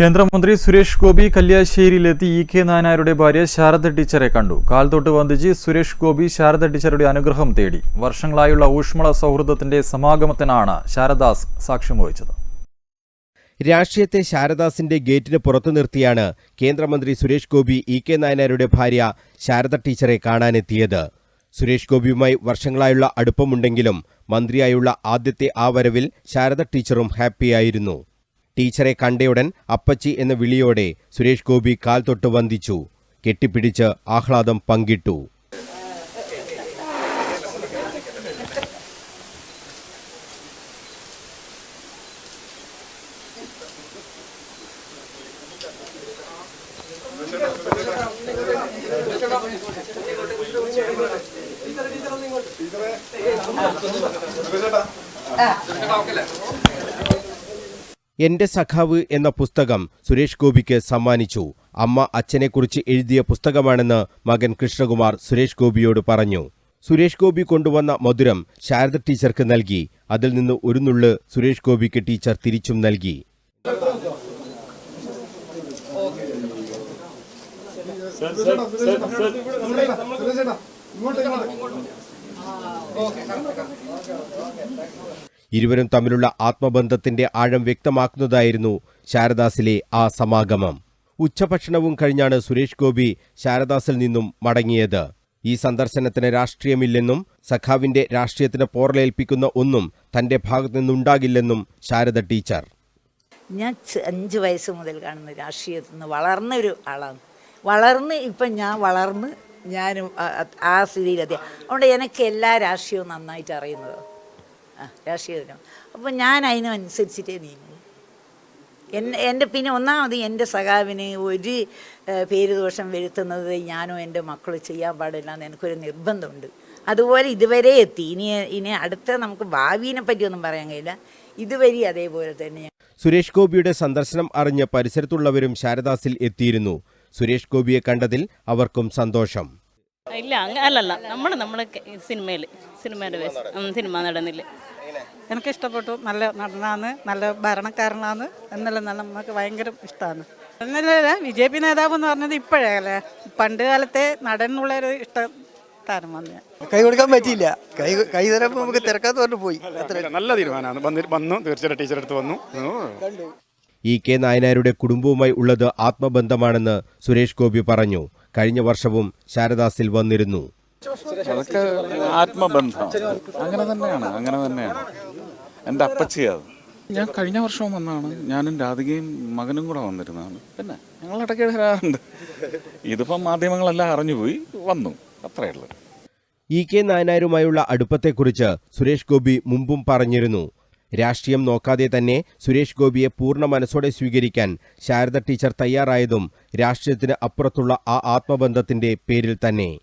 കേന്ദ്രമന്ത്രി സുരേഷ് ഗോപി കല്യാശ്ശേരിയിലെത്തി E K നായനാരുടെ ഭാര്യ ശാരദ ടീച്ചറെ കണ്ടു. കാൽതൊട്ട് വന്ദിച്ച് സുരേഷ് ഗോപി ശാരദ ടീച്ചറുടെ അനുഗ്രഹം തേടി. വർഷങ്ങളായുള്ള ഊഷ്മള സൗഹൃദത്തിന്റെ സമാഗമത്തിനാണ് ശാരദാസ് സാക്ഷ്യം വഹിച്ചത്. രാഷ്ട്രീയത്തെ ശാരദാസിന്റെ ഗേറ്റിന് പുറത്തു നിർത്തിയാണ് കേന്ദ്രമന്ത്രി സുരേഷ് ഗോപി ഇ കെ നായനാരുടെ ഭാര്യ ശാരദ ടീച്ചറെ കാണാനെത്തിയത്. സുരേഷ് ഗോപിയുമായി വർഷങ്ങളായുള്ള അടുപ്പമുണ്ടെങ്കിലും മന്ത്രിയായുള്ള ആദ്യത്തെ ആ വരവിൽ ശാരദ ടീച്ചറും ഹാപ്പിയായിരുന്നു. ടീച്ചറെ കണ്ടയുടൻ അപ്പച്ചി എന്ന വിളിയോടെ സുരേഷ് ഗോപി കാൽ തൊട്ട് വന്ദിച്ചു. കെട്ടിപ്പിടിച്ച് ആഹ്ലാദം പങ്കിട്ടു. എന്റെ സഖാവ് എന്ന പുസ്തകം സുരേഷ് ഗോപിക്ക് സമ്മാനിച്ചു. അമ്മ അച്ഛനെക്കുറിച്ച് എഴുതിയ പുസ്തകമാണെന്ന് മകൻ കൃഷ്ണകുമാർ സുരേഷ് ഗോപിയോട് പറഞ്ഞു. സുരേഷ് ഗോപി കൊണ്ടുവന്ന മധുരം ശാരദ ടീച്ചർക്ക് നൽകി. അതിൽ നിന്ന് ഒരു നുള്ള് സുരേഷ് ഗോപിക്ക് ടീച്ചർ തിരിച്ചും നൽകി. ഇരുവരും തമ്മിലുള്ള ആത്മബന്ധത്തിന്റെ ആഴം വ്യക്തമാക്കുന്നതായിരുന്നു ശാരദാസിലെ ആ സമാഗമം. ഉച്ചഭക്ഷണവും കഴിഞ്ഞാണ് സുരേഷ് ഗോപി ശാരദാസിൽ നിന്നും മടങ്ങിയത്. ഈ സന്ദർശനത്തിന് രാഷ്ട്രീയമില്ലെന്നും സഖാവിന്റെ രാഷ്ട്രീയത്തിന് പോറലേൽപ്പിക്കുന്ന ഒന്നും തന്റെ ഭാഗത്തു നിന്നുണ്ടാകില്ലെന്നും ശാരദ ടീച്ചർ. ഞാൻ അഞ്ച് വയസ്സ് മുതൽ കാണുന്ന രാഷ്ട്രീയത്തിൽ നിന്ന് വളർന്ന ഒരു ആളാണ്. വളർന്ന് ഇപ്പം ഞാൻ വളർന്ന് ഞാനും ആ- സ്ഥിതിയിലെത്തി അതുകൊണ്ട് എനിക്ക് എല്ലാ രാഷ്ട്രീയവും നന്നായിട്ട് അറിയുന്നത്. രാഷ്ട്രീയത്തിനും അപ്പം ഞാൻ അതിനനുസരിച്ചിട്ടേ നീങ്ങും. എന്നെ എന്റെ പിന്നെ ഒന്നാമത് എന്റെ സഖാവിന് ഒരു പേര് ദോഷം വരുത്തുന്നത് ഞാനും എന്റെ മക്കൾ ചെയ്യാൻ പാടില്ല എന്ന് എനിക്കൊരു നിർബന്ധമുണ്ട്. അതുപോലെ ഇതുവരെ എത്തി. ഇനി ഇനി അടുത്ത നമുക്ക് ഭാവിനെ പറ്റിയൊന്നും പറയാൻ കഴിയില്ല. ഇതുവരെ അതേപോലെ തന്നെ സുരേഷ് ഗോപിയുടെ സന്ദർശനം അറിഞ്ഞ പരിസരത്തുള്ളവരും ശാരദാസിൽ എത്തിയിരുന്നു. സുരേഷ് ഗോപിയെ കണ്ടതിൽ അവർക്കും സന്തോഷം. ഇല്ല അങ്ങ അല്ലല്ല. നമ്മൾ നമ്മുടെ സിനിമയിൽ സിനിമയുടെ സിനിമ നടന്നില്ല എനിക്ക് ഇഷ്ടപ്പെട്ടു നല്ല നടനാണ് നല്ല ഭരണക്കാരനാണ്. എന്നെല്ലാം നല്ല നമുക്ക് ഭയങ്കര ഇഷ്ടമാണ് എന്നല്ല ബി ജെ പി നേതാവ് എന്ന് പറഞ്ഞത് ഇപ്പോഴേ അല്ലേ? പണ്ട് കാലത്തെ നടനുള്ള ഒരു ഇഷ്ട താരം വന്നു കൈ കൊടുക്കാൻ പറ്റിയില്ല. കൈ കൈ തരപ്പോൾ നമുക്ക് തിരക്കാത്ത പറഞ്ഞു പോയി നല്ല തീരുമാനമാണ്. വന്നി തീർച്ചയായിട്ടും ടീച്ചർ അടുത്ത് വന്നു. ഇ കെ നായനാരുടെ കുടുംബവുമായി ഉള്ളത് ആത്മബന്ധമാണെന്ന് സുരേഷ് ഗോപി പറഞ്ഞു. കഴിഞ്ഞ വർഷവും ശാരദാസിൽ വന്നിരുന്നു. അതൊക്കെ ആത്മബന്ധം. അങ്ങനെ തന്നെയാണ് അങ്ങനെ തന്നെയാണ്. എന്റെ അപ്പച്ചിയത് ഞാൻ കഴിഞ്ഞ വർഷവും വന്നാണ് ഞാനും രാധികയും മകനും കൂടെ വന്നിരുന്നതാണ്. പിന്നെ ഞങ്ങൾ ഇടയ്ക്ക് വരാറുണ്ട്. ഇതിപ്പം മാധ്യമങ്ങളെല്ലാം അറിഞ്ഞുപോയി വന്നു. അത്രയേ ഉള്ളൂ. ഇ കെ നായനാരുമായുള്ള അടുപ്പത്തെക്കുറിച്ച് സുരേഷ് ഗോപി മുമ്പും പറഞ്ഞിരുന്നു. രാഷ്ട്രീയം നോക്കാതെ തന്നെ സുരേഷ് ഗോപിയെ പൂർണ മനസ്സോടെ സ്വീകരിക്കാൻ ശാരദ ടീച്ചർ തയ്യാറായതും രാഷ്ട്രീയത്തിന് അപ്പുറത്തുള്ള ആ ആത്മബന്ധത്തിന്റെ പേരിൽ തന്നെ.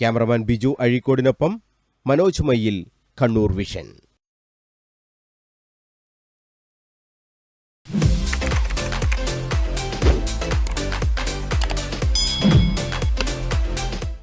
ക്യാമറമാൻ ബിജു അഴീക്കോടിനൊപ്പം മനോജ് മയ്യിൽ കണ്ണൂർ വിഷൻ.